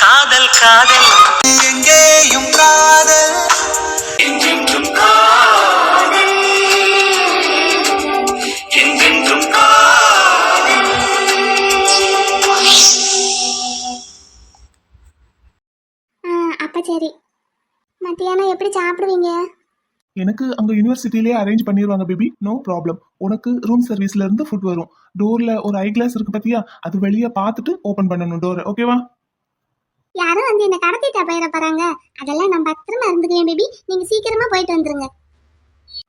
காதல் காதல். எங்கேயும் காதல். என்றென்றும் காதல். என்றென்றும் காதல் அப்போ சரி. மத்தியானம் எப்படி சாப்பிடுவீங்க? எனக்கு அங்க யூனிவர்சிட்டிலே அரேஞ்ச் பண்ணிடுவாங்க பேபி நோ ப்ராப்ளம் உனக்கு ரூம் சர்வீஸ்ல இருந்து ஃபுட் வரும். டோர்ல ஒரு ஐ கிளாஸ் இருக்கு பாத்தியா? அது வெளியே பார்த்துட்டு ஓபன் பண்ணணும் டோர் ஓகேவா யாரும் வந்து என்ன கடத்திட்டா போயிட போறாங்க அதெல்லாம் நான் பத்திரமா இருந்துக்குவேன் பேபி நீங்க சீக்கிரமா போயிட்டு வந்துருங்க.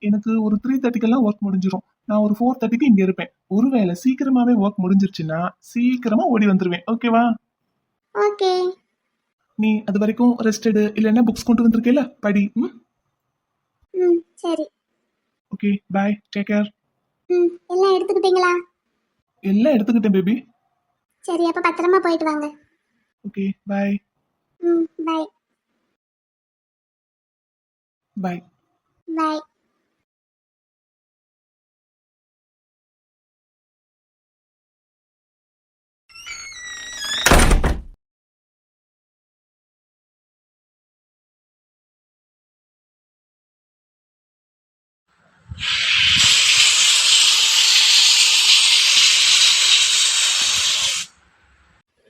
எனக்கு ஒரு த்ரீ தேர்ட்டிக்கெல்லாம் ஒர்க் முடிஞ்சிடும் நான் ஒரு ஃபோர் தேர்ட்டிக்கு இங்க இருப்பேன். ஒருவேளை சீக்கிரமாவே ஒர்க் முடிஞ்சிருச்சுன்னா சீக்கிரமா ஓடி வந்துருவேன். ஓகேவா ஓகே நீ அது வரைக்கும் ரெஸ்ட் எடு இல்லைன்னா புக்ஸ் கொண்டு வந்திருக்கேல படி. ம்? ம் சரி. ஓகே பாய் டேக் கேர் ம் எல்லாம் எடுத்துக்கிட்டீங்களா? எல்லாம் எடுத்துக்கிட்டேன் பேபி சரி அப்ப பத்திரமா போயிட்டு வாங்க. ஓகே பாய் ம் பை பாய் பை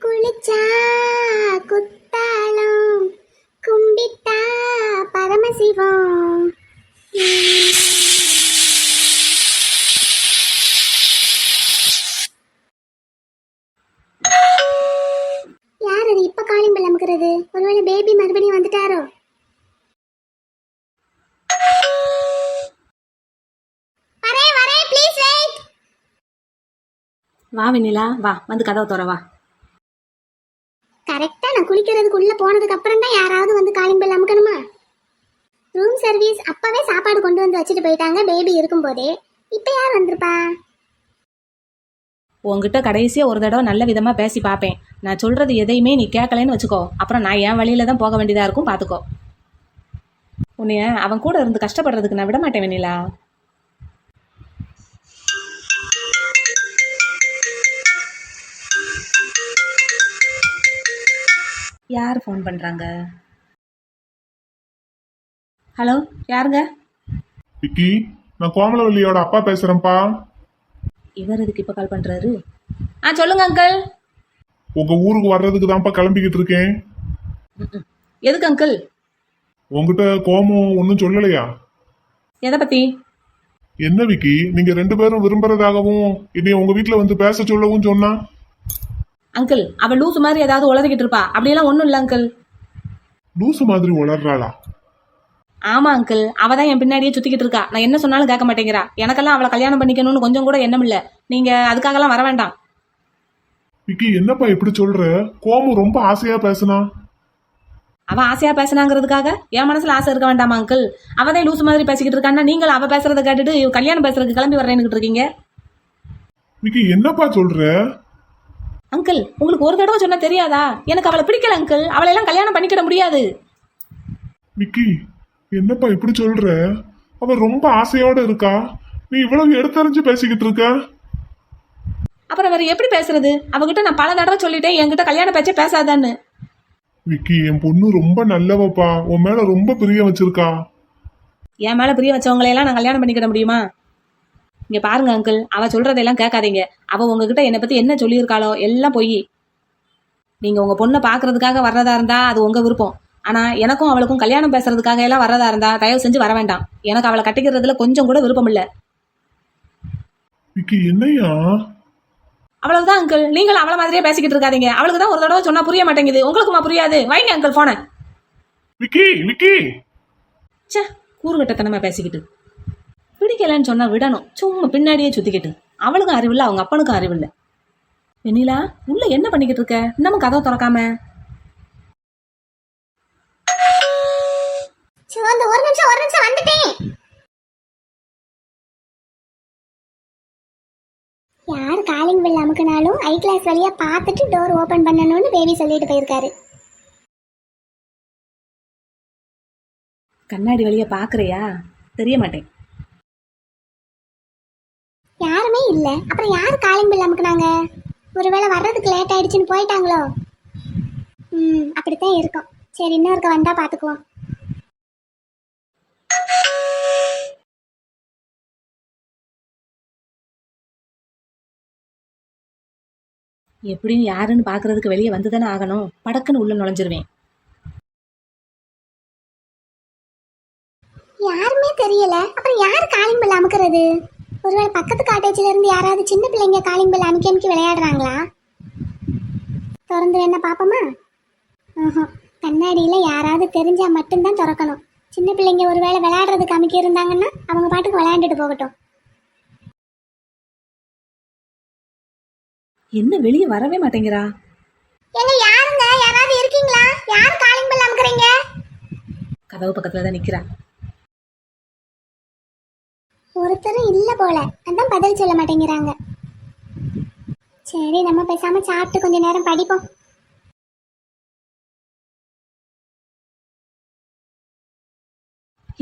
குளிச்சா குத்தாலம் பரமசிவம் யார் அது இப்ப காலிங் பெல் அமுக்குறது? ஒருவேளை பேபி மறுபடியும் வந்துட்டாரோ? வரேன் வரேன் ப்ளீஸ் வெயிட் வா வெண்ணிலா வா வந்து கதவை திற வா கரெக்டா நான் குளிக்கிறதுக்கு உள்ள போனதுக்கு அப்புறம் தான் யாராவது வந்து காலிங் பெல் அமுக்கணுமா? ரூம் சர்வீஸ் அப்பவே சாப்பாடு கொண்டு வந்து வச்சுட்டு போயிட்டாங்க. பேபி இருக்கும்போதே. இப்போ யார் வந்திருப்பா? உன்கிட்ட கடைசியாக ஒரு தடவை நல்ல விதமாக பேசி பார்ப்பேன். நான் சொல்கிறது எதையுமே நீ கேட்கலன்னு வச்சுக்கோ. அப்புறம் நான் என் வழியில தான் போக வேண்டியதாக இருக்கும் பார்த்துக்கோ. உன்னைய அவன் கூட இருந்து கஷ்டப்படுறதுக்கு நான் விட மாட்டேன் வெண்ணிலா. யார் ஃபோன் பண்ணுறாங்க ஹலோ யாருங்க? விக்கி நான் கோமலவல்லியோட அப்பா பேசுறேன்ப்பா. இவர் எதுக்கு இப்போ கால் பண்ணுறாரு ஆ சொல்லுங்க அங்கிள் உங்க ஊருக்கு வர்றதுக்கு தான்ப்பா கிளம்பிக்கிட்டு இருக்கேன். எதுக்கு அங்கிள் உங்ககிட்ட கோமம் ஒன்றும் சொல்லலையா? எதை பற்றி என்ன விக்கி நீங்க ரெண்டு பேரும் விரும்புறதாகவும் என்னைய உங்க வீட்ல வந்து பேச சொல்லவும் சொன்னா? அங்கிள் அவ லூசு மாதிரி ஏதாவது உளறிக்கிட்டு இருப்பா. அப்படியெல்லாம் ஒன்றும் இல்லை அங்கிள் லூசு மாதிரி உளர்றாளா? ஆமா அங்கிள் அவ தான் என் பின்னாடியே சுத்திக்கிட்டு இருக்கா. நான் என்ன சொன்னாலும் கேட்க மாட்டேங்கிறா. எனக்கெல்லாம் அவளை கல்யாணம் பண்ணிக்கணும்னு கொஞ்சம் கூட எண்ணம் இல்லை. நீங்க அதுக்காகலாம் வர வேண்டாம். விக்கி என்னப்பா இப்படி சொல்ற? கோமம் ரொம்ப ஆசையா பேசுனா? அவ ஆசையா பேசினாங்கிறதுக்காக என் மனசுல ஆசை இருக்க வேண்டாமா அங்கிள் அவ தான் லூசு மாதிரி பேசிக்கிட்டு இருக்கான்னா நீங்களும் அவ பேசுறத கேட்டுட்டு கல்யாணம் பேசுறதுக்கு கிளம்பி வர்றேன்னு இருக்கீங்க? விக்கி என்னப்பா சொல்ற? அங்கிள் உங்களுக்கு ஒரு தடவை சொன்னா தெரியாதா? எனக்கு அவளை பிடிக்கல அங்கிள் அவளை எல்லாம் கல்யாணம் பண்ணிக்கிட முடியாது. விக்கி என்னப்பா இப்படி சொல்ற? அவ ரொம்ப ஆசையோட இருக்கா? நீ இவ்வளவு எடுத்தறிஞ்சு பேசிக்கிட்டு இருக்க? அப்புறம் வேற எப்படி பேசுறது? அவகிட்ட நான் பல தடவை சொல்லிட்டேன் என்கிட்ட கல்யாண பேச்சே பேசாதான்னு. விக்கி என் பொண்ணு ரொம்ப நல்லவப்பா. உன் மேல ரொம்ப பிரியம் வச்சிருக்கா. என் மேல பிரிய வச்சவங்களையெல்லாம் நான் கல்யாணம் பண்ணிக்கிட முடியுமா? இங்க பாருங்க அங்கிள் அவ சொல்றதையெல்லாம் கேட்காதீங்க. அவ உங்ககிட்ட என்னை பத்தி என்ன சொல்லியிருக்காளோ எல்லாம் பொய். நீங்க உங்க பொண்ணை பாக்குறதுக்காக வர்றதா இருந்தா அது உங்க விருப்பம். ஆனா எனக்கும் அவளுக்கும் கல்யாணம் பேசுறதுக்காக எல்லாம் வர்றதா இருந்தா தயவு செஞ்சு வர வேண்டாம். எனக்கு அவளை கட்டிக்கிறதுல கொஞ்சம் கூட விருப்பம் இல்ல. என்னையா? அவ்வளவுதான் அங்கிள் நீங்களும் அவள மாதிரியே பேசிக்கிட்டு இருக்காதீங்க. அவளுக்கு தான் ஒரு தடவை சொன்னா புரிய மாட்டேங்குது. உங்களுக்குமா புரியாது? வைங்க அங்கிள் போன விக்கி விக்கி! கூறுகட்டத்தனமா பேசிக்கிட்டு. பிடிக்கலன்னு சொன்னா விடணும். சும்மா பின்னாடியே சுத்திக்கிட்டு. அவளுக்கும் அறிவில்லை அவங்க அப்பனுக்கும் அறிவில்லை. வெண்ணிலா உள்ள என்ன பண்ணிக்கிட்டு இருக்க? இன்னமும் கதவை திறக்காம? சோ அந்த ஒரு நிமிஷம் ஒரு நிமிஷம் வந்துட்டேன். யார் காலிங் பெல் அமுக்குனாலும் ஐ கிளாஸ் வழியா பார்த்துட்டு டோர் ஓபன் பண்ணணும்னு பேபி சொல்லிட்டு போயிருக்காரு. கண்ணாடி வழியா பாக்குறியா தெரிய மாட்டேன். யாருமே இல்ல. அப்புறம் யார் காலிங் பெல் அமுக்குனாங்க? ஒருவேளை வர்றதுக்கு லேட் ஆயிடுச்சுன்னு போயிட்டாங்களோ? ம் அப்படித்தான் இருக்கும். சரி இன்னொருக்க வந்தா பாத்துக்குவோம் எப்படின்னு யாருன்னு பாக்குறதுக்கு வெளியே வந்து தானே ஆகணும். படக்குன்னு உள்ள நுழைஞ்சிருவேன். யாருமே தெரியல. அப்புறம் யார் காலிங் பெல் அமுக்கிறது? ஒருவேளை பக்கத்து காட்டேஜ்ல இருந்து யாராவது சின்ன பிள்ளைங்க காலிங் பெல் அமுக்கி அமுக்கி விளையாடுறாங்களா? திறந்து என்ன பாப்போமா ஆஹா கண்ணாடியில யாராவது தெரிஞ்சா மட்டும்தான் திறக்கணும். சின்ன பிள்ளைங்க ஒருவேளை விளையாடுறதுக்கு அமுக்கி இருந்தாங்கன்னா அவங்க பாட்டுக்கு விளையாண்டுட்டு போகட்டும். என்ன வெளியே வரவே மாட்டேங்கிறா? எங்க யாருங்க? யாராவது இருக்கீங்களா? யார் காலிங் பெல் அமுக்குறீங்க? கதவு பக்கத்துல தான் நிக்கிறா. ஒருத்தரும் இல்ல போல. அதான் பதில் சொல்ல மாட்டேங்கிறாங்க. சரி நம்ம பேசாம சாப்பிட்டு கொஞ்ச நேரம் படிப்போம்.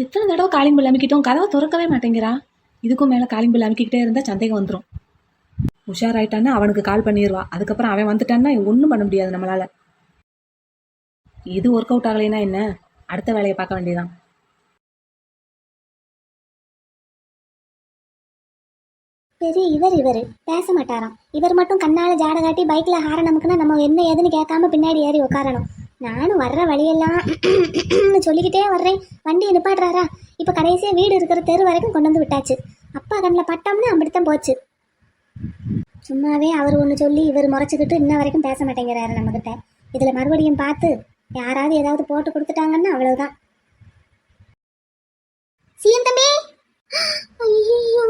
எத்தனை தடவை காலிங் பில் அமைக்கிட்டோம்? கதவை திறக்கவே மாட்டேங்கிறா. இதுக்கும் மேலே காலிங் பில் அமைக்கிக்கிட்டே இருந்தால் சந்தேகம் வந்துடும் உஷாராயிட்டான்னா அவனுக்கு கால் பண்ணிடுவா அதுக்கப்புறம் அவன் வந்துட்டான்னா ஒன்றும் பண்ண முடியாது நம்மளால். இது ஒர்க் அவுட் ஆகலைன்னா என்ன? அடுத்த வேலையை பார்க்க வேண்டியதான் பெரிய இவர் இவர். பேச மாட்டாராம். இவர் மட்டும் கண்ணால ஜாட காட்டி பைக்ல ஹாரன் நமக்குன்னா நம்ம என்ன ஏதுன்னு கேட்காம பின்னாடி ஏறி உட்காரணும். நானும் வர்ற வழியெல்லாம் சொல்லிக்கிட்டே வர்றேன். வண்டியை நிப்பாடுறாரா இப்போ கடைசியாக வீடு இருக்கிற தெரு வரைக்கும் கொண்டு வந்து விட்டாச்சு. அப்பா கண்ணில் பட்டோம்னா அப்படித்தான் போச்சு. சும்மாவே அவர் ஒன்று சொல்லி இவர் முறைச்சிக்கிட்டு இன்ன வரைக்கும் பேச மாட்டேங்கிறாரு நம்மக்கிட்ட இதில் மறுபடியும் பார்த்து யாராவது ஏதாவது போட்டு கொடுத்துட்டாங்கன்னா அவ்வளோதான் சீன் தம்பி! ஐயோ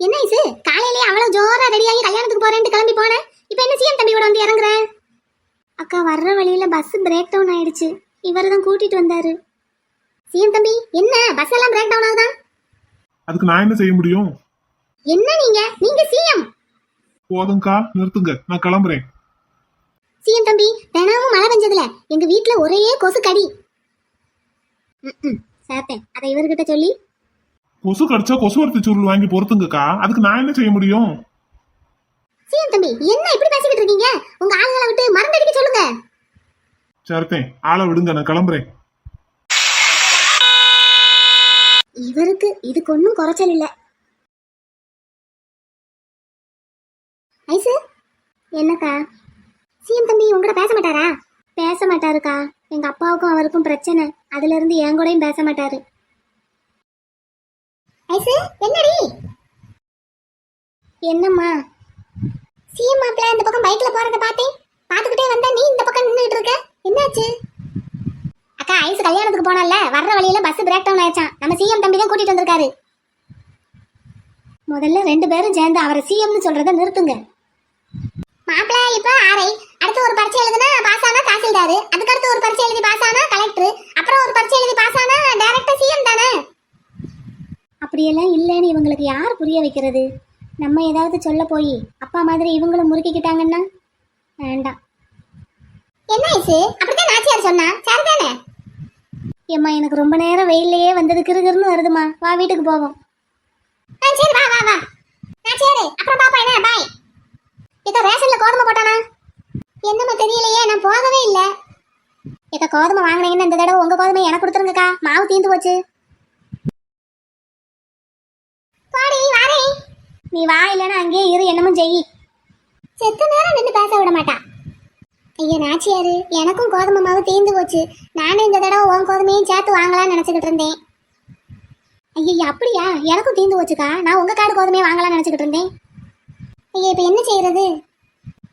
என்ன இசு காலையிலேயே அவ்வளவு ஜோரா ரெடியாகி கல்யாணத்துக்கு போறேன்ட்டு கிளம்பி போனேன். இப்போ என்ன சிஎம் தம்பியோட வந்து இறங்குறேன் அக்கா வர்ற வழியில பஸ் பிரேக் டவுன் ஆயிடுச்சு. இவர் தான் கூட்டிட்டு வந்தாரு. சிஎம் தம்பி என்ன? பஸ் எல்லாம் பிரேக் டவுன் ஆகுதா? அதுக்கு நான் என்ன செய்ய முடியும்? என்ன நீங்க? நீங்க சிஎம். போதும்க்கா நிறுத்துங்க. நான் கிளம்புறேன். சிஎம் தம்பி தினமும் மழை பெஞ்சதுல எங்க வீட்ல ஒரே கொசு கடி. சேர்த்தேன் அதை இவர்கிட்ட சொல்லி. கொசு கடிச்சா கொசுவர்த்தி சுருள் வாங்கி பொறுத்துங்கக்கா. அதுக்கு நான் என்ன செய்ய முடியும்? சிஎம் தம்பி என்ன இப்படி பேசிக்கிட்டு இருக்கீங்க? உங்க ஆளுங்களை விட்டு மறந்தடிக்க சொல்லுங்க. சரித்தேன் ஆளை விடுங்க நான் கிளம்புறேன். இவருக்கு இதுக்கு ஒன்றும் குறைச்சல் இல்லை. ஐசு என்னக்கா? சிஎம் தம்பி உங்ககிட்ட பேச மாட்டாரா? பேச மாட்டாருக்கா. எங்க அப்பாவுக்கும் அவருக்கும் பிரச்சனை. அதுல இருந்து என் கூடயும் பேச மாட்டாரு. ஐசு என்னடி? என்னம்மா? சிஎம் இந்த பக்கம் பைக்ல போறத பார்த்தேன். பார்த்துக்கிட்டே வந்தா நீ இந்த பக்கம் நின்னுட்டு இருக்க. என்னாச்சு? அக்கா ஐஸ் கல்யாணத்துக்கு போனால வர்ற வழியில பஸ் பிரேக் டவுன் ஆயிடுச்சான் நம்ம சிஎம் தம்பி தான் கூட்டிட்டு வந்திருக்காரு. முதல்ல ரெண்டு பேரும் சேர்ந்து அவரை சிஎம்னு சொல்றத நிறுத்துங்க. மாப்பிள்ள இப்ப ஆரை. அடுத்து ஒரு பரீட்சை எழுதுனா பாஸ் ஆனா தாசில்தார். அதுக்கு அடுத்து ஒரு பரீட்சை எழுதி பாஸ் ஆனா கலெக்டர் அப்புறம் ஒரு பரீட்சை எழுதி பாஸ் ஆனா டைரக்டா சிஎம் தானே? அப்படியெல்லாம் இல்லைன்னு இவங்களுக்கு யார் புரிய வைக்கிறது? நம்ம ஏதாவது சொல்ல போய் அப்பா மாதிரி இவங்களும் முறுக்கிக்கிட்டாங்கன்னா? வேண்டாம் என்ன ஐசு? அப்படித்தான் நாச்சியார் சொன்னா. சரிதானே? ஏம்மா எனக்கு ரொம்ப நேரம் வெயிலையே வந்தது கிறுகிறுன்னு வருதுமா வா வீட்டுக்கு போவோம். ஆ சரி வா வா வா. சரி அப்புறம் பாப்பா என்ன? பாய் இக்க ரேஷன்ல கோதுமை போட்டானா? என்னம்மா தெரியலையே நான் போகவே இல்ல. இக்க கோதுமை வாங்கினீங்கன்னா இந்த தடவை உங்க கோதுமை எனக்கு கொடுத்துருங்கக்கா. மாவு தீந்து போச்சு பாடி வாரே நீ வா இல்லைன்னா அங்கேயே இரு என்னமும் செய். செத்த நேரம் நின்று பேச விட மாட்டா. ஐயோ நாச்சியாரு எனக்கும் கோதுமை மாவு தீர்ந்து போச்சு. நானும் இந்த தடவை உன் கோதுமையும் சேர்த்து வாங்கலாம்னு நினச்சிக்கிட்டு இருந்தேன். ஐயோ அப்படியா? எனக்கும் தீர்ந்து போச்சுக்கா. நான் உங்கள் காடு கோதுமையை வாங்கலாம்னு நினச்சிக்கிட்டு இருந்தேன். ஐயா இப்போ என்ன செய்யறது?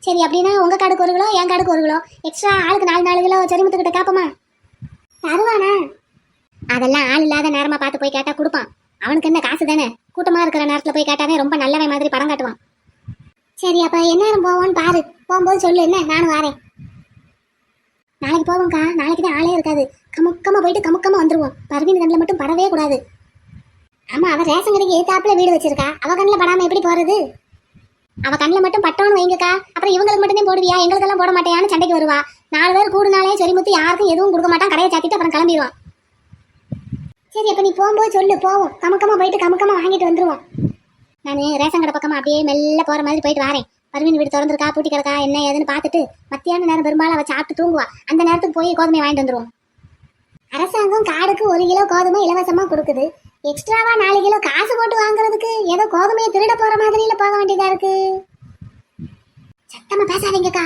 சரி அப்படின்னா உங்கள் காடுக்கு ஒரு கிலோ என் காடுக்கு ஒரு கிலோ எக்ஸ்ட்ரா ஆளுக்கு நாலு நாலு கிலோ செரிமுத்துக்கிட்ட கேட்போமா தருவானா? அதெல்லாம் ஆள் இல்லாத நேரமாக பார்த்து போய் கேட்டால் கொடுப்பான். அவனுக்கு என்ன காசு தானே? கூட்டமாக இருக்கிற நேரத்தில் போய் கேட்டாவே ரொம்ப நல்லவை மாதிரி படம் காட்டுவான். சரி அப்போ என்ன நேரம் போவோன்னு பாரு. போகும்போது சொல்லு என்ன? நானும் வரேன். நாளைக்கு போவோம்க்கா. நாளைக்கு தான் ஆளே இருக்காது. கமுக்கமா போயிட்டு கமுக்கமா வந்துருவோம். பர்வீன் கண்ணில் மட்டும் படவே கூடாது. ஆமா அவ ரேஷன் கடைக்கு எதிர்த்தாப்புல வீடு வச்சிருக்கா. அவ கண்ணில் படாம எப்படி போறது? அவ கண்ணில் மட்டும் பட்டோன்னு வைங்கக்கா. அப்புறம் இவங்களுக்கு மட்டும் போடுவியா? எங்களுக்கெல்லாம் போட மாட்டேயான்னு சண்டைக்கு வருவா. நாலு பேர் கூடுனாலே சொல்லி முத்து யாருக்கும் எதுவும் கொடுக்க மாட்டான். கடையை சாத்திட்டு அப்புறம் கிளம்பிடுவான். சரி இப்போ நீ போகும்போது சொல்லு போவோம். கமக்கமாக போயிட்டு கமக்கமாக வாங்கிட்டு வந்துருவோம். நான் ரேஷன் கடை பக்கமாக அப்படியே மெல்ல போகிற மாதிரி போயிட்டு வரேன். பர்வீன் வீடு திறந்துருக்கா பூட்டி கிடக்கா என்ன ஏதுன்னு பார்த்துட்டு மத்தியான நேரம் பெரும்பாலும் அவள் சாப்பிட்டு தூங்குவா. அந்த நேரத்துக்கு போய் கோதுமை வாங்கிட்டு வந்துடுவோம் அரசாங்கம் காடுக்கு ஒரு கிலோ கோதுமை இலவசமாக கொடுக்குது. எக்ஸ்ட்ராவா நாலு கிலோ காசு போட்டு வாங்குறதுக்கு ஏதோ கோதுமையை திருட போகிற மாதிரியில் போக வேண்டியதா இருக்கு. சத்தமாக பேசாதீங்கக்கா.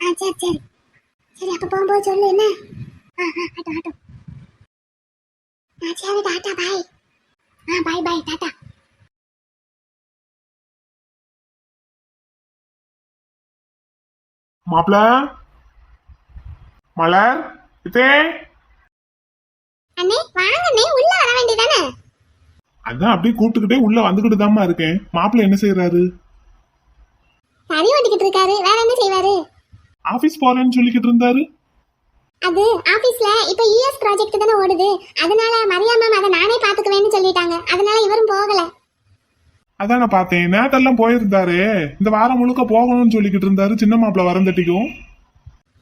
ஆ சரி சரி. சரி அப்போ போகும்போது சொல்லு என்ன? ஆ ஆ ஆட்டும். ஆ சரி டாட்டா பாய் ஆ பாய் பாய் டாட்டா மாப்பிள மலர் இதே அண்ணே வாங்க அண்ணே உள்ள வர வேண்டியதானே அதான் அப்படியே கூப்பிட்டுக்கிட்டே உள்ள வந்துகிட்டு தாம்மா இருக்கேன் மாப்பிள என்ன செய்யறாரு சரி ஓட்டிக்கிட்டு இருக்காரு வேற என்ன செய்வாரு ஆபீஸ் போறேன்னு சொல்லிக்கிட்டு இருந்தாரு அது ஆபீஸ்ல இப்ப யூஎஸ் ப்ராஜெக்ட் தானே ஓடுது. அதனால மரியா மேம் அதை நானே பாத்துக்குவேன்னு சொல்லிட்டாங்க. அதனால இவரும் போகல. அதான் நான் பார்த்தேன். நேத்தெல்லாம் போயிருந்தாரு. இந்த வாரம் முழுக்க போகணும்னு சொல்லிக்கிட்டு இருந்தாரு சின்ன மாப்பிள வரந்தட்டிக்கும்.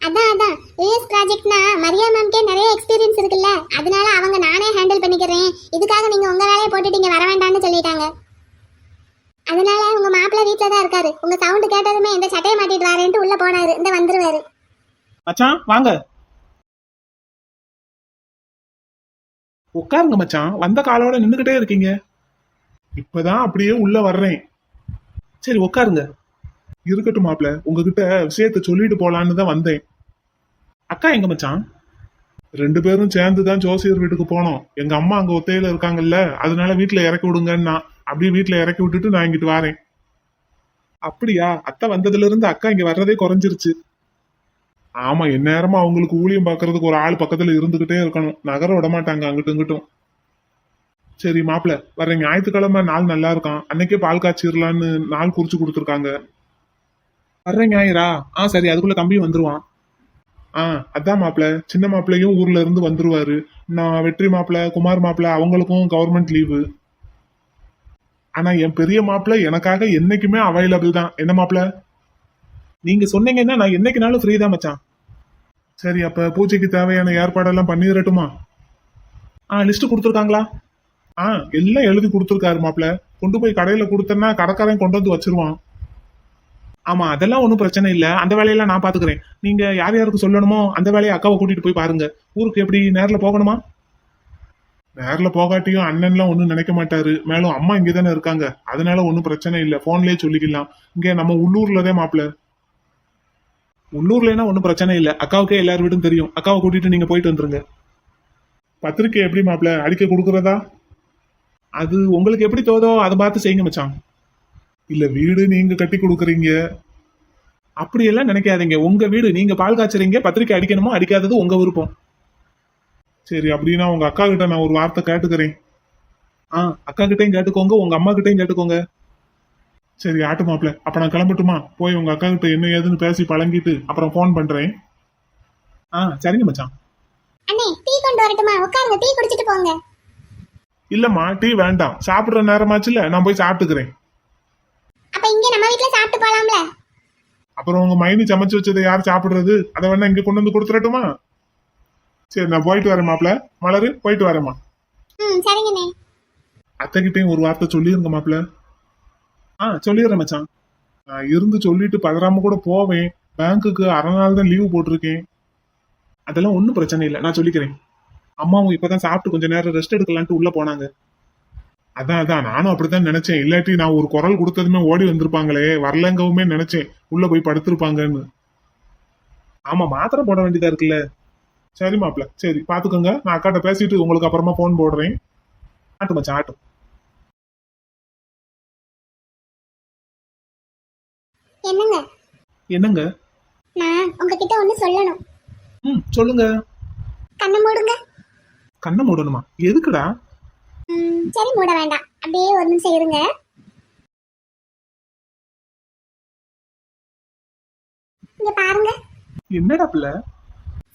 அதான் அதான். யூஎஸ் ப்ராஜெக்ட்னா மரியா மேம்க்கே நிறைய எக்ஸ்பீரியன்ஸ் இருக்குல்ல. அதனால அவங்க நானே ஹேண்டில் பண்ணிக்கிறேன். இதுக்காக நீங்க உங்க வேலையை போட்டுட்டு இங்க வர வேண்டாம்னு சொல்லிட்டாங்க. அதனால உங்க மாப்பிள்ளை வீட்ல தான் இருக்காரு. உங்க சவுண்ட் கேட்டதுமே இந்த சட்டையை மாட்டிட்டு வரேன்ட்டு உள்ள போனாரு. இந்த வந்துருவாரு. மச்சான் வாங்க. உட்காருங்க மச்சான் வந்த காலோட நின்றுக்கிட்டே இருக்கீங்க. இப்பதான் அப்படியே உள்ள வர்றேன். சரி உட்காருங்க. இருக்கட்டும் மாப்பிள்ள உங்ககிட்ட விஷயத்த சொல்லிட்டு போலான்னு தான் வந்தேன். அக்கா எங்க மச்சான்? ரெண்டு பேரும் சேர்ந்து தான் ஜோசியர் வீட்டுக்கு போனோம். எங்க அம்மா அங்க ஒத்தையில இருக்காங்கல்ல அதனால வீட்டுல இறக்கி விடுங்கன்னா அப்படியே வீட்டுல இறக்கி விட்டுட்டு நான் இங்கிட்டு வரேன். அப்படியா? அத்தை வந்ததுல இருந்து அக்கா இங்க வர்றதே குறைஞ்சிருச்சு. ஆமா எந்நேரமா அவங்களுக்கு ஊழியம் பாக்குறதுக்கு ஒரு ஆள் பக்கத்துல இருந்துகிட்டே இருக்கணும். நகர விட மாட்டாங்க அங்கிட்டும் இங்கிட்டும். சரி மாப்பிள வர ஞாயிற்றுக்கிழமை நாள் நல்லா இருக்கான் அன்னைக்கே பால் காய்ச்சிடலான்னு நாள் குறிச்சு கொடுத்துருக்காங்க. வர்ற ஞாயிறா? ஆ சரி அதுக்குள்ள தம்பி வந்துருவான். ஆ அதான் மாப்பிள. சின்ன மாப்பிள்ளையும் ஊர்ல இருந்து வந்துருவாரு. நான் வெற்றி மாப்பிள்ள குமார் மாப்பிள்ள அவங்களுக்கும் கவர்மெண்ட் லீவு ஆனா என் பெரிய மாப்பிள எனக்காக என்னைக்குமே அவைலபிள் தான். என்ன மாப்பிள்ள நீங்க சொன்னீங்கன்னா நான் என்னைக்குனாலும் ஃப்ரீ தான் மச்சான். சரி அப்ப பூஜைக்கு தேவையான ஏற்பாடெல்லாம் பண்ணிடட்டுமா? ஆ லிஸ்ட் கொடுத்துருக்காங்களா? ஆ எல்லாம் எழுதி கொடுத்துருக்காரு மாப்பிள கொண்டு போய் கடையில கொடுத்தேன்னா கடைக்காரன் கொண்டு வந்து வச்சிருவான். ஆமா அதெல்லாம் ஒன்றும் பிரச்சனை இல்லை. அந்த வேலையெல்லாம் நான் பாத்துக்கிறேன். நீங்க யார் யாருக்கு சொல்லணுமோ அந்த வேலையை அக்காவை கூட்டிட்டு போய் பாருங்க. ஊருக்கு எப்படி நேரில் போகணுமா? நேரில் போகாட்டியும் அண்ணன்லாம் ஒன்றும் நினைக்க மாட்டாரு. மேலும் அம்மா இங்கே தானே இருக்காங்க. அதனால ஒன்றும் பிரச்சனை இல்லை. ஃபோன்லேயே சொல்லிக்கலாம். இங்கே நம்ம உள்ளூர்லதே மாப்பிள உள்ளூர்லன்னா ஒன்றும் பிரச்சனை இல்லை. அக்காவுக்கே எல்லார் வீடும் தெரியும். அக்காவை கூட்டிட்டு நீங்க போயிட்டு வந்துருங்க. பத்திரிக்கை எப்படி மாப்பிள? அடிக்க கொடுக்குறதா? அது உங்களுக்கு எப்படி தோதோ அதை பார்த்து செய்யுங்க மச்சான். இல்ல வீடு நீங்க கட்டி கொடுக்குறீங்க. அப்படியெல்லாம் நினைக்காதீங்க. உங்க வீடு நீங்க பால் காய்ச்சறீங்க பத்திரிக்கை அடிக்கணுமோ அடிக்காதது உங்க விருப்பம். சரி அப்படின்னா உங்க அக்கா கிட்ட நான் ஒரு வார்த்தை கேட்டுக்கிறேன். ஆ அக்கா கிட்டையும் கேட்டுக்கோங்க உங்க அம்மா கிட்டையும் கேட்டுக்கோங்க. சரி ஆட்டு மாப்பிள அப்ப நான் கிளம்பட்டுமா? போய் உங்க அக்கா கிட்ட என்ன ஏதுன்னு பேசி பழங்கிட்டு அப்புறம் ஃபோன் பண்றேன். ஆ சரிங்க மச்சான். அண்ணே டீ கொண்டு வரட்டுமா? உட்காருங்க டீ குடிச்சிட்டு போங்க. இல்லம்மா டீ வேண்டாம். சாப்பிடுற நேரமாச்சுல நான் போய் சாப்பிட்டுக்கிறேன். அப்ப இங்க நம்ம வீட்ல சாப்பிட்டு போலாம்ல? அப்புறம் உங்க மைனி சமைச்சு வச்சதை யார் சாப்பிடுறது? அதை வேணா இங்க கொண்டு வந்து கொடுத்துடட்டுமா? சரி நான் போயிட்டு வரேன் மாப்பிள. மலரு போயிட்டு வரேம்மா. ம் சரிங்கண்ணே. அத்தைகிட்டையும் ஒரு வார்த்தை சொல்லிருங்க மாப்பிள. ஆ சொல்லிடுறேன் மச்சான். நான் இருந்து சொல்லிட்டு பதறாம கூட போவேன். பேங்க்குக்கு அரை நாள் தான் லீவு போட்டிருக்கேன். அதெல்லாம் ஒன்றும் பிரச்சனை இல்லை. நான் சொல்லிக்கிறேன். அம்மாவும் இப்போதான் சாப்பிட்டு கொஞ்ச நேரம் ரெஸ்ட் எடுக்கலான்ட்டு உள்ள போனாங்க. அதான் அதான். நானும் அப்படித்தான் நினைச்சேன். இல்லாட்டி நான் ஒரு குரல் கொடுத்ததுமே ஓடி வந்திருப்பாங்களே. வரலங்கவுமே நினைச்சேன். உள்ள போய் படுத்திருப்பாங்கன்னு. ஆமா மாத்திரை போட வேண்டியதா இருக்குல்ல. சரி மாப்பிள்ள. சரி பாத்துக்கோங்க. நான் அக்காட்ட பேசிட்டு உங்களுக்கு அப்புறமா போன் போடுறேன். ஆட்டும் மச்சான் ஆட்டும் என்னங்க? என்னங்க? நான் உங்ககிட்ட ஒண்ணு சொல்லணும். ம் சொல்லுங்க. கண்ணை மூடுங்க. கண்ணை மூடணுமா? எதுக்குடா? ம், சரி மூட வேண்டாம். அப்படியே ஒரு நிமிஷம் இருங்க. இங்க பாருங்க. என்னடா பிள்ளை?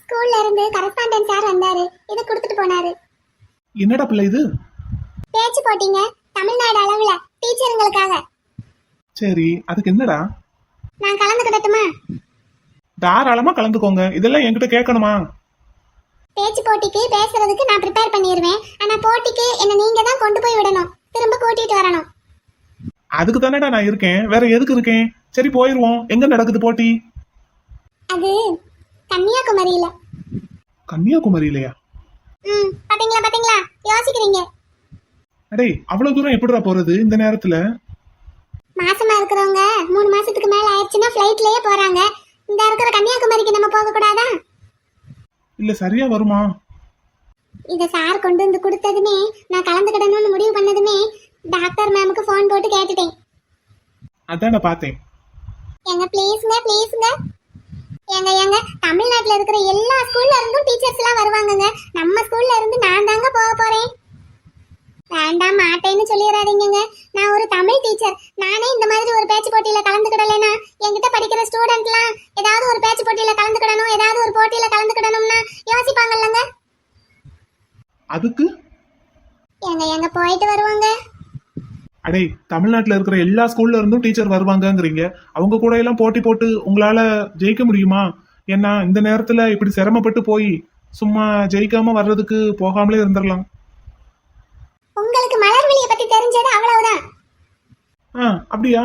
ஸ்கூல்ல இருந்து கரஸ்பாண்டன்ட் சார் வந்தாரு. இதை கொடுத்துட்டு போனாரு. என்னடா பிள்ளை இது? பேச்சு போட்டீங்க. தமிழ்நாடு அளவுல டீச்சருங்களுக்காக சரி அதுக்கு என்னடா? நான் கலந்துக்கிடட்டுமா தாராளமா கலந்துக்கோங்க. இதெல்லாம் என்கிட்ட கேட்கணுமா? பேச்சு போட்டிக்கு பேசுறதுக்கு நான் ப்ரிப்பேர் பண்ணிடுவேன் ஆனா போட்டிக்கு என்ன நீங்க தான் கொண்டு போய் விடணும். திரும்ப கூட்டிட்டு வரணும். அதுக்கு தானேடா நான் இருக்கேன். வேற எதுக்கு இருக்கேன்? சரி போயிருவோம். எங்க நடக்குது போட்டி? அது கன்னியாகுமரியில. கன்னியாகுமரியிலையா? ம் பாத்தீங்களா பாத்தீங்களா? யோசிக்கிறீங்க. அடே அவ்வளவு தூரம் எப்படிடா போறது இந்த நேரத்துல? மாசமா இருக்கிறவங்க மூணு மாசத்துக்கு மேல ஆயிடுச்சுன்னா ஃபிளைட்லயே போறாங்க. இந்த இருக்கிற கன்னியாகுமரிக்கு நம்ம போக கூடாதா இல்ல சரியா வருமா? இத சார் கொண்டு வந்து கொடுத்ததுமே நான் கலந்துக்கிடணும்னு முடிவு பண்ணதுமே டாக்டர் மேமுக்கு ஃபோன் போட்டு கேட்டுட்டேன். அதான் பார்த்தேன். எங்க ப்ளீஸ்ங்க ப்ளீஸ்ங்க எங்க எங்க தமிழ்நாட்டுல இருக்கிற எல்லா ஸ்கூல்ல இருந்தும் டீச்சர்ஸ் எல்லாம் வருவாங்கங்க. நம்ம ஸ்கூல்ல இருந்து நான் தாங்க போக போறேன். வேண்டாம் மாட்டேன்னு சொல்லிடாதீங்கங்க நான் ஒரு தமிழ் டீச்சர் நானே இந்த மாதிரி ஒரு பேச்சு போட்டியில கலந்துக்கிடலைன்னா என்கிட்ட படிக்கிற ஸ்டூடெண்ட்லாம் ஏதாவது ஒரு பேச்சு போட்டியில கலந்துக்கிடணும் ஏதாவது ஒரு போட்டியில கலந்துக்கிடணும்னா யோசிப்பாங்கல்லங்க. அதுக்கு? எங்க எங்க போயிட்டு வருவாங்க? அடே தமிழ்நாட்டுல இருக்கிற எல்லா ஸ்கூல்ல இருந்தும் டீச்சர் வருவாங்கங்கிறீங்க. அவங்க கூட எல்லாம் போட்டி போட்டு உங்களால ஜெயிக்க முடியுமா? ஏன்னா இந்த நேரத்துல இப்படி சிரமப்பட்டு போய் சும்மா ஜெயிக்காம வர்றதுக்கு போகாமலே இருந்துடலாம் உங்களுக்கு மலர்விழியை பத்தி தெரிஞ்சது அவ்வளவுதான் ஆ அப்படியா?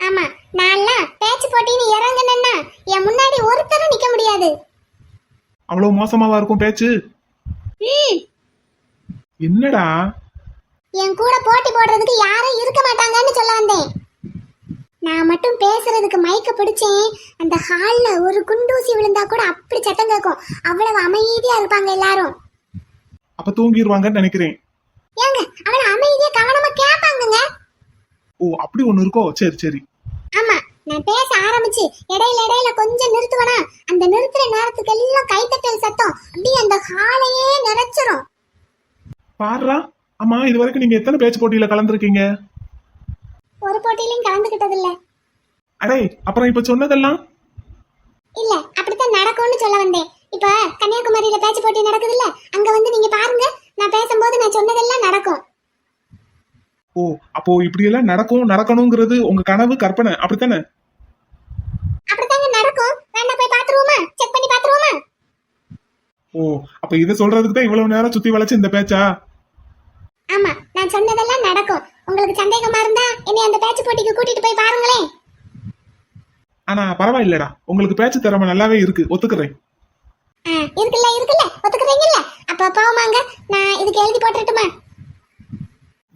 ஆமா நான்லாம் பேச்சு போட்டின்னு இறங்குனேன்னா என் முன்னாடி ஒருத்தரும் நிக்க முடியாது. அவ்வளவு மோசமாவா இருக்கும் பேச்சு? ம். என்னடா? என் கூட போட்டி போடுறதுக்கு யாரும் இருக்க மாட்டாங்கன்னு சொல்ல வந்தேன். நான் மட்டும் பேசுறதுக்கு மைக்க பிடிச்சேன். அந்த ஹால்ல ஒரு குண்டூசி விழுந்தா கூட அப்படி சத்தம் கேட்கும். அவ்வளவு அமைதியா இருப்பாங்க எல்லாரும். அப்ப தூங்கிடுவாங்கன்னு நினைக்கிறேன். ஏங்க அவளை அமைதியா கவனமா கேட்பாங்கங்க ஓ அப்படி ஒண்ணு இருக்கோ? சரி சரி. ஆமா நான் பேச ஆரம்பிச்சு இடையில இடையில கொஞ்சம் நிறுத்துவனா? அந்த நிறுத்துற நேரத்துக்கு எல்லாம் கைத்தட்டல் சத்தம். அப்படியே அந்த ஹாலையே நிறைச்சிரும். பாருடா ஆமா இது வரைக்கும் நீங்க எத்தனை பேச்சு போட்டியில கலந்துருக்கீங்க? ஒரு போட்டியிலையும் கலந்துக்கிட்டது இல்ல அடே அப்புறம் இப்ப சொன்னதெல்லாம்? இல்ல அப்படித்தான் நடக்கும்னு சொல்ல வந்தேன். இப்ப கன்னியாகுமரியில பேச்சு போட்டி நடக்குது இல்ல அங்க வந்து நீங்க பாருங்க நான் பேசும்போது நான் சொன்னதெல்லாம் நடக்கும் ஓ அப்போ இப்படி எல்லாம் நடக்கும் நடக்கணுங்கிறது உங்க கனவு கற்பனை. அப்படித்தானே? அப்படித்தாங்க நடக்கும். வேணா போய் பாத்துருவோமா? செக் பண்ணி பாத்துருவோமா? ஓ அப்ப இத சொல்றதுக்கு தான் இவ்வளவு நேரம் சுத்தி வளைச்சு இந்த பேச்சா? ஆமா நான் சொன்னதெல்லாம் நடக்கும். உங்களுக்கு சந்தேகமா இருந்தா என்னை அந்த பேச்சு போட்டிக்கு கூட்டிட்டு போய் பாருங்களேன். ஆனா பரவாயில்லடா. உங்களுக்கு பேச்சு திறமை நல்லாவே இருக்கு. ஒத்துக்கிறேன். இருக்குல்ல இருக்குல்ல. ஒத்துக்கிறீங்கல்ல? அப்ப போமாங்க நான் இதுக்கு எழுதி போட்டுட்டுமா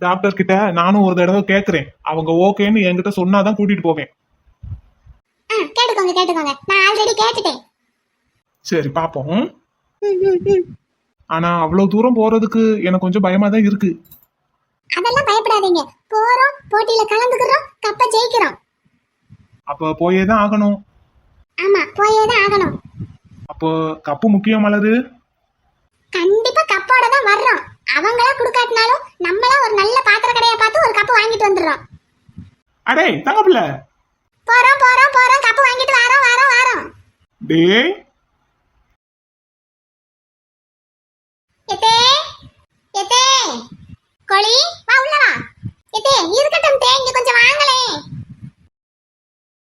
டாக்டர் கிட்ட நானும் ஒரு தடவை கேக்குறேன். அவங்க ஓகேன்னு என்கிட்ட சொன்னாதான் கூட்டிட்டு போவேன். கேட்டுக்கோங்க கேட்டுக்கோங்க. நான் ஆல்ரெடி கேட்டுட்டேன். சரி பாப்போம். ஆனா அவ்வளவு தூரம் போறதுக்கு எனக்கு கொஞ்சம் பயமா தான் இருக்கு. அதெல்லாம் பயப்படாதீங்க. போறோம் போட்டியில கலந்துக்கிறோம் கப்ப ஜெயிக்கிறோம். அப்ப போயே தான் ஆகணும். ஆமா போயே தான் ஆகணும். அப்போ கப்பு முக்கியம் மலரு. கண்டிப்பா கப்போட தான் வர்றோம். அவங்களா குடுக்காட்டினாலும் நம்மளா ஒரு நல்ல பாத்திர கடையை பார்த்து ஒரு கப்பு வாங்கிட்டு வந்துடுறோம். அடே தங்கப்பிள்ள போறோம் போறோம் போறோம். கப்பு வாங்கிட்டு வரோம் வரோம் வரோம். டேய் எத்தே எத்தே. கோழி வா உள்ள வா. எத்தே இருக்கட்டும் தே. இங்க கொஞ்சம் வாங்களே.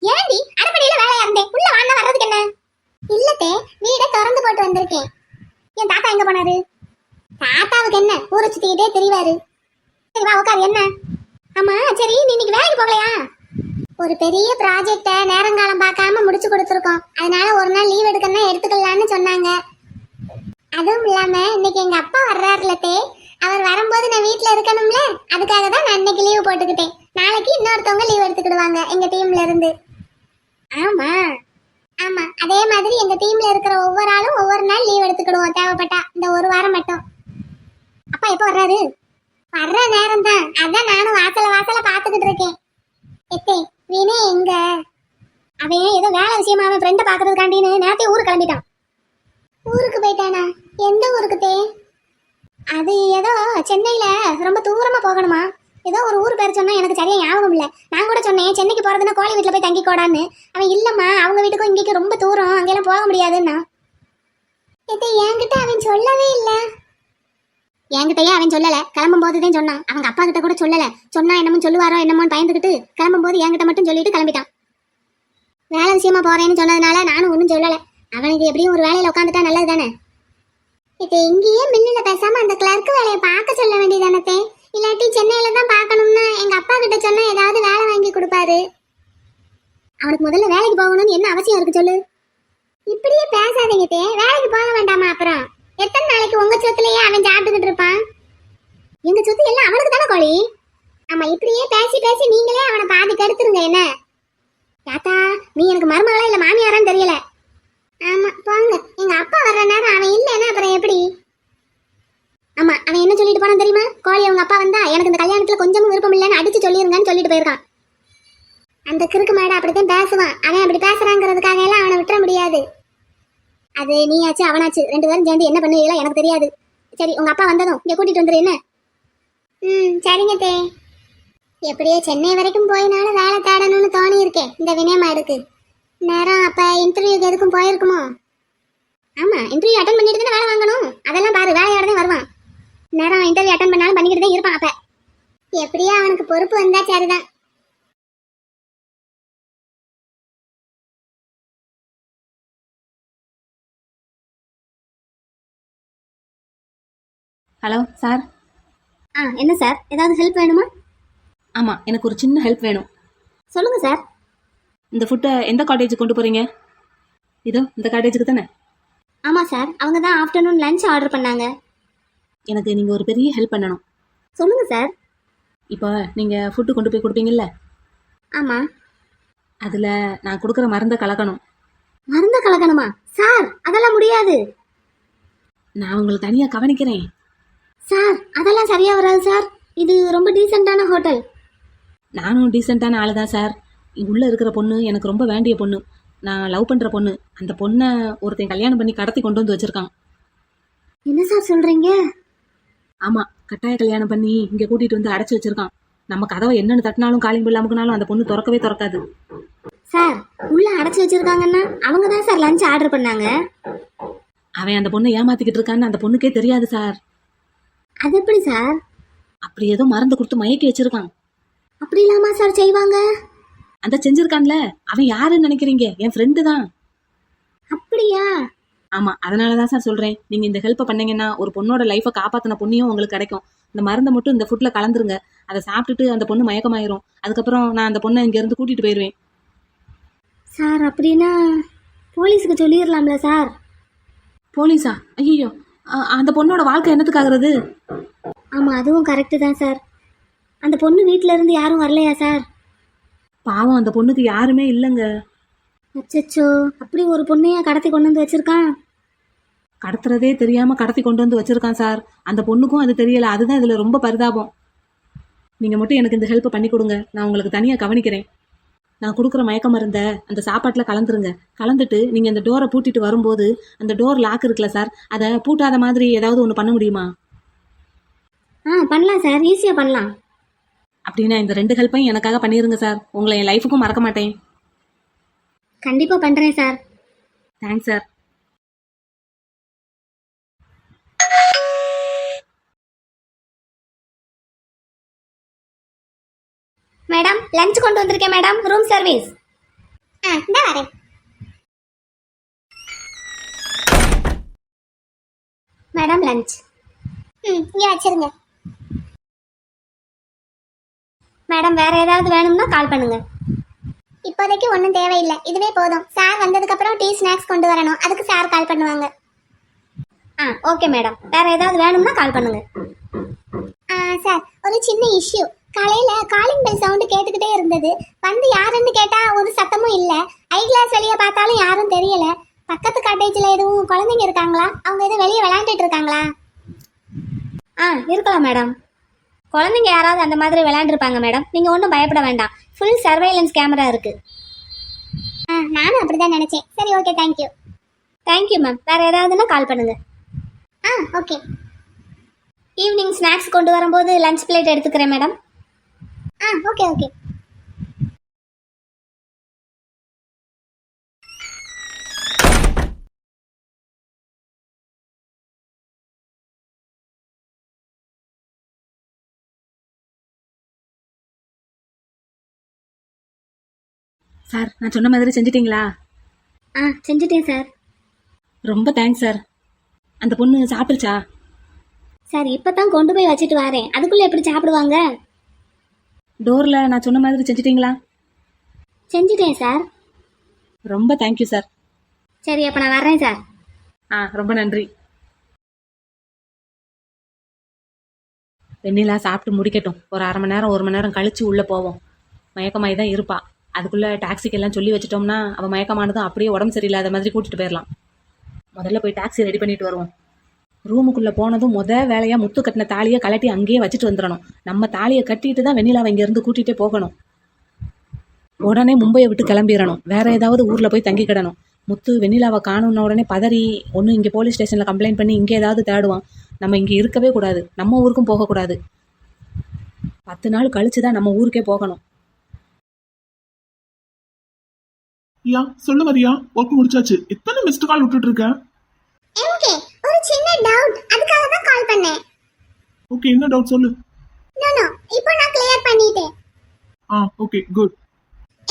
ஏண்டி அடுப்படியில வேலையா இருந்தேன் உள்ள வாங்க வர்றதுக்கு என்ன? இல்ல தே. வீட திறந்து போட்டு வந்திருக்கேன். என் தாத்தா எங்க போனாரு? தாத்தாவுக்கு என்ன? ஊரை சுத்திக்கிட்டே தெரியவாரு சரி வா உட்காரு என்ன? ஆமா சரி நீ இன்னைக்கு வேலைக்கு போகலையா? ஒரு பெரிய ப்ராஜெக்டை நேரங்காலம் பார்க்காம முடிச்சு கொடுத்துருக்கோம். அதனால ஒரு நாள் லீவ் எடுக்கணும்னா எடுத்துக்கலாம்னு சொன்னாங்க. அதுவும் இல்லாம இன்னைக்கு எங்க அப்பா வர்றாருலத்தே அவர் வரும்போது நான் வீட்டுல இருக்கணும்ல. அதுக்காக தான் நான் இன்னைக்கு லீவ் போட்டுக்கிட்டேன். நாளைக்கு இன்னொருத்தவங்க லீவ் எடுத்துக்கிடுவாங்க எங்க டீம்ல இருந்து. ஆமா. ஆமா அதே மாதிரி எங்க டீம்ல இருக்கிற ஒவ்வொரு ஆளும் ஒவ்வொரு நாள் லீவ் எடுத்துக்கிடுவோம் தேவைப்பட்டா. இந்த ஒரு வாரம் மட்டும். அப்பா எப்போ வர்றாரு? வர்ற நேரம் தான் அதான் நானும் வாசல வாசல பாத்துக்கிட்டு இருக்கேன். எத்தே வினே எங்க? அவன் ஏதோ வேலை விஷயமா அவன் ஃப்ரெண்டை பாக்குறதுக்காண்டின்னு நேரத்தையும் ஊருக்கு கிளம்பிட்டான். ஊருக்கு போயிட்டானா? எந்த ஊருக்கு தே? அது ஏதோ சென்னையில ரொம்ப தூரமா போகணுமா? ஏதோ ஒரு ஊர் பேர் சொன்னா எனக்கு சரியா ஞாபகம் இல்லை. நான் கூட சொன்னேன் சென்னைக்கு போறதுன்னா கோழி வீட்டில் போய் தங்கிக்கோடான்னு. அவன் இல்லம்மா அவங்க வீட்டுக்கும் இங்கேக்கும் ரொம்ப தூரம் அங்கெல்லாம் போக முடியாதுன்னா. என்கிட்ட அவன் சொல்லவே இல்லை. என்கிட்டயே அவன் சொல்லல. கிளம்பும் போதுதான் சொன்னான். அவங்க அப்பா கிட்ட கூட சொல்லல. சொன்னா என்னமோ சொல்லுவாரோ என்னமோன்னு பயந்துக்கிட்டு கிளம்பும் போது என்கிட்ட மட்டும் சொல்லிட்டு கிளம்பிட்டான். வேலை விஷயமா போறேன்னு சொன்னதுனால நானும் ஒன்றும் சொல்லல. அவனுக்கு எப்படியும் ஒரு வேலையில உட்காந்துட்டா நல்லது தானே இப்போ இங்கேயே மில்லுல பேசாம அந்த கிளர்க்கு வேலையை பார்க்க சொல்ல வேண்டியதானே இல்லாட்டி சென்னையில தான் பார்க்கணும்னா எங்க அப்பா கிட்ட சொன்னா ஏதாவது வேலை வாங்கி கொடுப்பாரு? அவனுக்கு முதல்ல வேலைக்கு போகணும்னு என்ன அவசியம் இருக்கு சொல்லு? இப்படியே பேசாதீங்க வேலைக்கு போக வேண்டாமா அப்புறம்? எத்தனை நாளைக்கு உங்க சொத்துலயே அவன் சாப்பிட்டுக்கிட்டு இருப்பான்? எங்க சொத்து எல்லாம் அவனுக்கு தானே கோழி? ஆமா இப்படியே பேசி பேசி நீங்களே அவனை பாதி கெடுத்துருங்க என்ன? தாத்தா நீ எனக்கு மருமகளா இல்ல மாமியாரான்னு தெரியல. ஆமா போங்க. எங்க அப்பா வர்ற நேரம் அவன் இல்லைன்னா அப்புறம் எப்படி? ஆமா அவன் என்ன சொல்லிட்டு போனான் தெரியுமா? கோழி அவங்க அப்பா வந்தா எனக்கு இந்த கல்யாணத்துல கொஞ்சமும் விருப்பம் இல்லைன்னு அடிச்சு சொல்லிருங்கன்னு சொல்லிட்டு போயிருக்கான். அந்த கிறுக்கு மாடு அப்படித்தான் பேசுவான். அவன் அப்படி பேசுறாங்கிறதுக்காக எல்லாம் அவனை விட்டுற முடியாது அது நீயாச்சு அவனாச்சு ரெண்டு பேரும் சேர்ந்து என்ன பண்ணுவீங்களோ எனக்கு தெரியாது. சரி உங்க அப்பா வந்ததும் இங்க கூட்டிட்டு வந்துரு என்ன? ம் சரிங்க தே. எப்படியோ சென்னை வரைக்கும் போயினாலும் வேலை தேடணும்னு தோணி இருக்கேன் இந்த வினயமாடுக்கு நேரம் அப்ப இன்டர்வியூக்கு எதுக்கும் போயிருக்குமோ? ஆமா இன்டர்வியூ அட்டன் பண்ணிட்டு தானே வேலை வாங்கணும். அதெல்லாம் பாரு வேலையோட தான் வருவான். நேரம் இன்டர்வியூ அட்டன் பண்ணாலும் பண்ணிக்கிட்டு தான் இருப்பான் அப்ப. எப்படியோ அவனுக்கு பொறுப்பு வந்தா சரிதான். Hello sir. ஆ என்ன சார்? ஏதாவது ஹெல்ப் வேணுமா? ஆமாம் எனக்கு ஒரு சின்ன ஹெல்ப் வேணும். சொல்லுங்க சார். இந்த ஃபுட்டை எந்த காட்டேஜுக்கு கொண்டு போகிறீங்க இதோ இந்த காட்டேஜுக்கு தானே? ஆமா சார் அவங்க தான் ஆஃப்டர்நூன் லஞ்ச் ஆர்டர் பண்ணாங்க. எனக்கு நீங்கள் ஒரு பெரிய ஹெல்ப் பண்ணணும். சொல்லுங்க சார். இப்போ நீங்கள் ஃபுட்டு கொண்டு போய் கொடுப்பீங்கல்ல? ஆமா. அதில் நான் கொடுக்குற மருந்தை கலக்கணும். மருந்த கலக்கணுமா? சார் அதெல்லாம் முடியாது. நான் உங்களை தனியாக கவனிக்கிறேன். சார் அதெல்லாம் சரியா வராது சார். இது ரொம்ப டீசெண்டான ஹோட்டல். நானும் டீசெண்டான ஆளு தான் சார் உள்ளே இருக்கிற பொண்ணு எனக்கு ரொம்ப வேண்டிய பொண்ணு. நான் லவ் பண்ணுற பொண்ணு. அந்த பொண்ணை ஒருத்தன் கல்யாணம் பண்ணி கடத்தி கொண்டு வந்து வச்சுருக்கான். என்ன சார் சொல்றீங்க? ஆமாம் கட்டாய கல்யாணம் பண்ணி இங்கே கூட்டிகிட்டு வந்து அடைச்சி வச்சிருக்கான். நம்ம கதவை என்னன்னு தட்டினாலும் காலிங் பில் அமுக்குனாலும் அந்த பொண்ணு திறக்கவே திறக்காது. சார் உள்ள அடைச்சு வச்சிருக்காங்கன்னா அவங்க தான் சார் லஞ்ச் ஆர்டர் பண்ணாங்க? அவன் அந்த பொண்ணை ஏமாத்திக்கிட்டு இருக்கான்னு அந்த பொண்ணுக்கே தெரியாது சார். அது எப்படி சார்? அப்படி ஏதோ மருந்து கொடுத்து மயக்கி வச்சிருக்கான். அப்படி இல்லாமா சார் செய்வாங்க? அந்த செஞ்சிருக்கான்ல அவன் யாருன்னு நினைக்கிறீங்க? என் ஃப்ரெண்டு தான். அப்படியா? ஆமா அதனால தான் சார் சொல்றேன். நீங்க இந்த ஹெல்ப்பை பண்ணீங்கன்னா ஒரு பொண்ணோட லைஃபை காப்பாத்தின பொண்ணையும் உங்களுக்கு கிடைக்கும். இந்த மருந்தை மட்டும் இந்த ஃபுட்ல கலந்துருங்க. அதை சாப்பிட்டுட்டு அந்த பொண்ணு மயக்கமாயிரும். அதுக்கப்புறம் நான் அந்த பொண்ணை இங்க இருந்து கூட்டிட்டு போயிருவேன். சார் அப்படின்னா போலீஸுக்கு சொல்லிடலாம்ல சார்? போலீஸா? ஐயோ அந்த பொண்ணோட வாழ்க்கை என்னத்துக்காகிறது? ஆமா அதுவும் கரெக்டு தான் சார் அந்த பொண்ணு வீட்ல இருந்து யாரும் வரலையா சார் பாவம் அந்த பொண்ணுக்கு யாருமே இல்லைங்க. அச்சச்சோ அப்படி ஒரு பொண்ணையா கடத்தி கொண்டு வந்து வச்சிருக்கான்? கடத்துறதே தெரியாம கடத்தி கொண்டு வந்து வச்சிருக்கான் சார் அந்த பொண்ணுக்கும் அது தெரியல. அதுதான் இதுல ரொம்ப பரிதாபம். நீங்க மட்டும் எனக்கு இந்த ஹெல்ப் பண்ணி கொடுங்க. நான் உங்களுக்கு தனியா கவனிக்கிறேன். நான் கொடுக்குற மயக்க மருந்த அந்த சாப்பாட்டுல கலந்துருங்க. கலந்துட்டு நீங்க இந்த டோரை பூட்டிட்டு வரும்போது அந்த டோர் லாக் இருக்குல்ல சார் அதை பூட்டாத மாதிரி ஏதாவது ஒன்று பண்ண முடியுமா? ஆ பண்ணலாம் சார் ஈஸியா பண்ணலாம். அப்படின்னா இந்த ரெண்டு ஹெல்ப்பையும் எனக்காக பண்ணிருங்க சார் உங்களை என் லைஃபுக்கும் மறக்க மாட்டேன். கண்டிப்பா பண்றேன் sir thanks sir madam lunch கொண்டு வந்திருக்கேன் மேடம். ரூம் சர்வீஸ் ஆ இந்த வரேன். மேடம் லஞ்ச் ம் இங்கே வச்சிருங்க. மேடம் வேற ஏதாவது வேணும்னா கால் பண்ணுங்க. இப்போதைக்கு ஒன்றும் தேவையில்லை. இதுவே போதும். சார் வந்ததுக்கப்புறம் டீ ஸ்நாக்ஸ் கொண்டு வரணும். அதுக்கு சார் கால் பண்ணுவாங்க. ஆ ஓகே மேடம். வேற ஏதாவது வேணும்னா கால் பண்ணுங்க. ஆ சார் ஒரு சின்ன இஷ்யூ காலையில காலிங் பெல் சவுண்டு இருந்தது வந்து யாருன்னு கேட்டா ஒரு சத்தமும் இல்ல. ஐ கிளாஸ் வெளியே பார்த்தாலும் யாரும் தெரியல. பக்கத்து காட்டேஜ்ல எதுவும் குழந்தைங்க இருக்காங்களா? அவங்க எதுவும் வெளியே விளையாண்டுட்டு இருக்காங்களா? ஆ இருக்கலாம் மேடம் குழந்தைங்க யாராவது அந்த மாதிரி விளையாண்டுருப்பாங்க மேடம் நீங்க ஒன்றும் பயப்பட வேண்டாம். ஃபுல் சர்வைலன்ஸ் கேமரா இருக்கு. ஆ நானும் அப்படிதான் நினைச்சேன். சரி ஓகே தேங்க்யூ தேங்க்யூ மேம் வேற ஏதாவதுன்னா கால் பண்ணுங்க. ஆ ஓகே ஈவினிங் ஸ்நாக்ஸ் கொண்டு வரும்போது லஞ்ச் பிளேட் எடுத்துக்கிறேன் மேடம் ஆ ஓகே ஓகே சார் நான் சொன்ன மாதிரி செஞ்சிட்டீங்களா? ஆ செஞ்சுட்டேன் சார். ரொம்ப தேங்க்ஸ் சார். அந்த பொண்ணு சாப்பிடுச்சா? சார் இப்போ தான் கொண்டு போய் வச்சுட்டு வரேன். அதுக்குள்ளே எப்படி சாப்பிடுவாங்க? டோரில் நான் சொன்ன மாதிரி செஞ்சிட்டீங்களா? செஞ்சுட்டேன் சார். ரொம்ப தேங்க்யூ சார். சரி அப்போ நான் வர்றேன் சார். ஆ ரொம்ப நன்றி. வெண்ணிலா சாப்பிட்டு முடிக்கட்டும். ஒரு அரை மணி நேரம் ஒரு மணி நேரம் கழிச்சு உள்ளே போவோம். மயக்கமாயி தான் இருப்பா. அதுக்குள்ளே டாக்ஸிக்கெல்லாம் சொல்லி வச்சிட்டோம்னா அவள் மயக்கமானதும் அப்படியே உடம்பு சரியில்லாத மாதிரி கூட்டிகிட்டு போயிடலாம் முதல்ல போய் டாக்ஸி ரெடி பண்ணிட்டு வருவோம். ரூமுக்குள்ளே போனதும் முத வேலையாக முத்து கட்டின தாலியை கலட்டி அங்கேயே வச்சுட்டு வந்துடணும். நம்ம தாலியை கட்டிட்டு தான் வெண்ணிலாவை இங்கேருந்து கூட்டிகிட்டே போகணும். உடனே மும்பையை விட்டு கிளம்பிடணும். வேற ஏதாவது ஊரில் போய் தங்கிக்கிடணும். முத்து வெண்ணிலாவை காணுன உடனே பதறி ஒன்று இங்கே போலீஸ் ஸ்டேஷனில் கம்ப்ளைண்ட் பண்ணி இங்கே ஏதாவது தேடுவான். நம்ம இங்கே இருக்கவே கூடாது. நம்ம ஊருக்கும் போகக்கூடாது. பத்து நாள் கழிச்சு தான் நம்ம ஊருக்கே போகணும். யா சொல்லு மரியா ஒர்க் முடிச்சாச்சு. எத்தனை மிஸ்டு கால் விட்டுட்டு இருக்க எம்கே ஒரு சின்ன டவுட் அதுக்காக தான் கால் பண்ணேன். ஓகே என்ன டவுட் சொல்லு. நோ நோ இப்போ நான் கிளியர் பண்ணிட்டேன். ஆ ஓகே குட்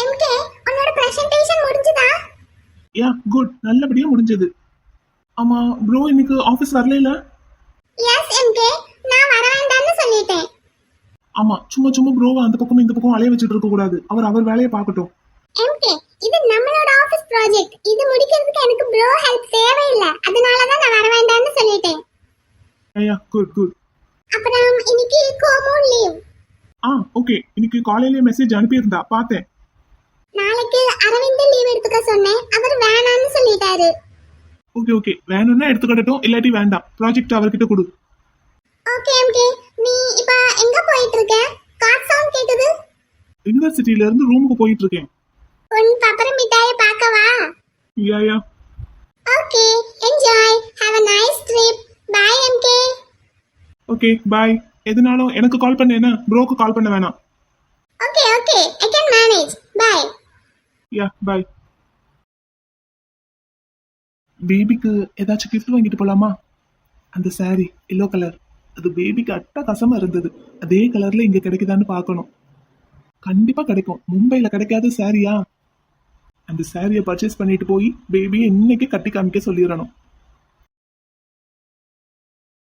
எம்கே உன்னோட பிரசன்டேஷன் முடிஞ்சதா? யா குட் நல்லபடியா முடிஞ்சது. ஆமா ப்ரோ இன்னைக்கு ஆஃபீஸ் வரல எஸ் எம்கே நான் வர வேண்டாம்னு சொல்லிட்டேன். ஆமா சும்மா சும்மா ப்ரோவை அந்த பக்கம் இந்த பக்கம் அலைய வச்சுட்டு இருக்க கூடாது. அவர் அவர் வேலையை பார்க்கட்டும். எம்கே இது நம்மளோட ஆபீஸ் ப்ராஜெக்ட் இது முடிக்கிறதுக்கு எனக்கு ப்ரோ ஹெல்ப் தேவையில்லை. அதனால தான் நான் வர வேண்டாம்னு சொல்லிட்டேன். யா குட் குட் அப்புறம் இன்னைக்கு கோமூன் லீவ் ஆ ஓகே இன்னைக்கு காலையிலேயே மெசேஜ் அனுப்பியிருந்தா பார்த்தேன். நாளைக்கு அரவிந்த் லீவ் எடுத்துக்க சொன்னேன். அவர் வேணாம்னு சொல்லிட்டாரு. ஓகே ஓகே வேணும்னா எடுத்துக்கிட்டட்டும் இல்லாட்டி வேண்டாம். ப்ராஜெக்ட் அவர்கிட்ட கொடு. ஓகே எம்கே நீ இப்ப எங்க போயிட்டு இருக்க? கார் சவுண்ட் கேக்குது யூனிவர்சிட்டியில இருந்து ரூமுக்கு போயிட்டு இருக்கேன். உன் பப்பர மிட்டாயை பார்க்கவா? Yeah yeah okay enjoy have a nice trip bye MK okay bye எதுனாலும் எனக்கு கால் பண்ண என்ன? ப்ரோக்கு கால் பண்ண வேணாம். Okay okay I can manage bye yeah bye பேபிக்கு ஏதாச்சும் gift வாங்கிட்டு போலாமா? அந்த saree எல்லோ கலர் அது பேபிக்கு அட்டகாசமா இருந்தது. அதே கலர்ல இங்க கிடைக்குதான்னு பார்க்கணும். கண்டிப்பா கிடைக்கும். மும்பைல கிடைக்காத சாரியா அந்த சாரியை பர்ச்சேஸ் பண்ணிட்டு போய் பேபியை இன்னைக்கு கட்டி காமிக்க சொல்லிடணும்.